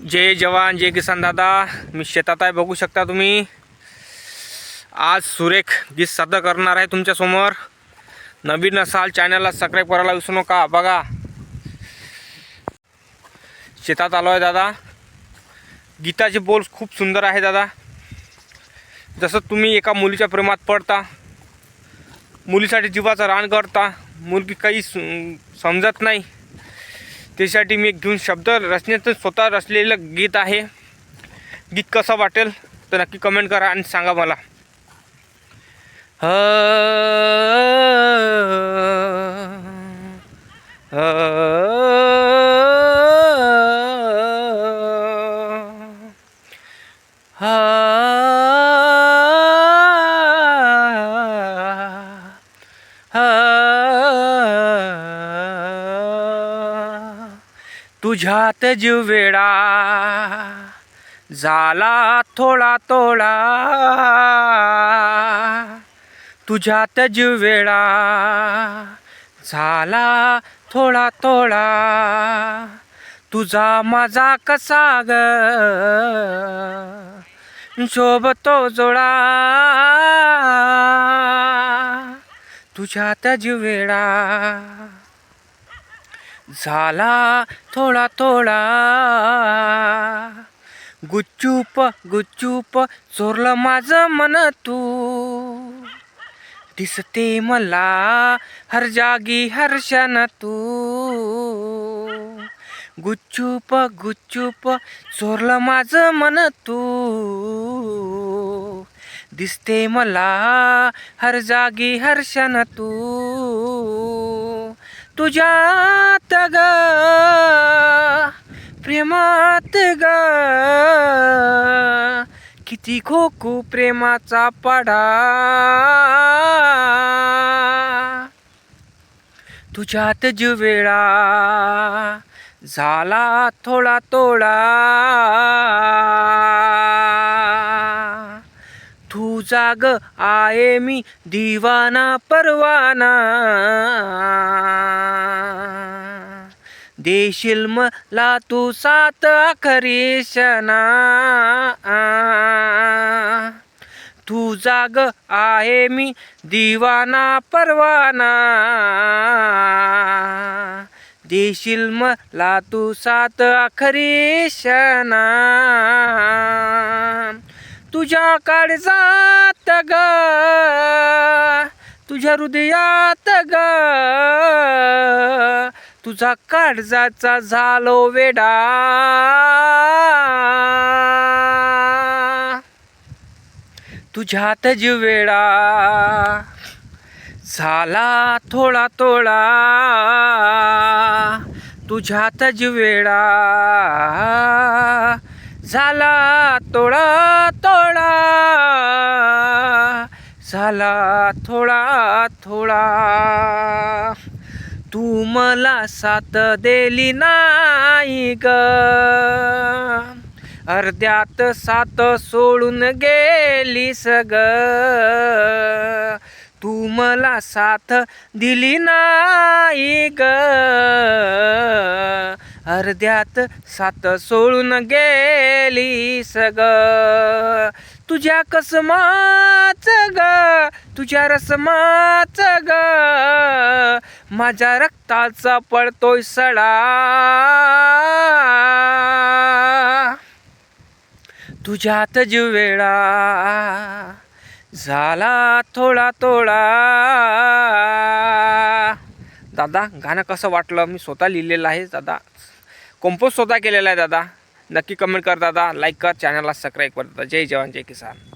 जय जवान जय किसान दादा. मी शेतात आहे बघू शकता तुम्ही. आज सुरेख गीत सादर करणार आहे तुमच्यासमोर नवीन असाल चॅनलला सबस्क्राईब करायला विसरू नका. बघा. शेतात आलो आहे दादा. गीताचे बोल खूप सुंदर आहे दादा. जसं तुम्ही एका मुलीच्या प्रेमात पडता मुलीसाठी जीवाचं रान करता मुलगी काही समजत नाही. त्यासाठी मी एक घेऊन शब्द रचनेचं स्वतः रचलेलं गीत आहे. गीत कसं वाटेल तर नक्की कमेंट करा आणि सांगा मला. तुझ्यात जीव वेडा झाला थोडा तोडा. तुझ्यात जीव वेडा झाला थोडा तोडा. तुझा माझा कसा ग? शोभतो जोडा. तुझ्यात जीव वेडा झाला थोडा थोडा. गुच्चूप गुच्चूप चोरलं माझं मन तू. दिसते मला हर जागी हर्षण तू. गुच्चूप गुच्चूप चोरलं माझं मन तू. दिसते मला हर जागी हर्षण तू. तुझ्यात ग प्रेमात ग. किती खोकू प्रेमाचा पडा. तुझ्यात जुवेळा झाला थोडा थोडा तुझा जाग आहे मी दिवाना परवाना. देशील मला तू सात आखरी शना तू जाग आहे मी दिवाना परवाना. देशील मला तू सात आखरी शना तुझ्या काळजात ग. तुझ्या हृदयात ग. तुझा काळजाचा झालो वेडा. तुझ्यात जीव वेडा झाला थोडा थोडा. तुझ्यात जीव वेडा झाला थोडा तोडा. झाला थोडा थोडा. तू मला साथ दिली नाही ग. अर्ध्यात साथ सोडून गेली सग तू मला साथ दिली नाही ग. अर्ध्यात सात सोडून गेली सग. तुझ्या कसमाच ग तुझ्या रसमाच ग. माझ्या रक्ताचा पडतोय सडा. तुझ्यात जीवेळा झाला थोडा थोडा. दादा गाणं कसं वाटलं? मी स्वतः लिहिलेलं आहे दादा. कंपोस्ट स्वतः केलेला आहे दादा. नक्की कमेंट कर दादा. लाईक कर. चॅनलला सबस्क्राईब कर दादा. जय जवान जय किसान.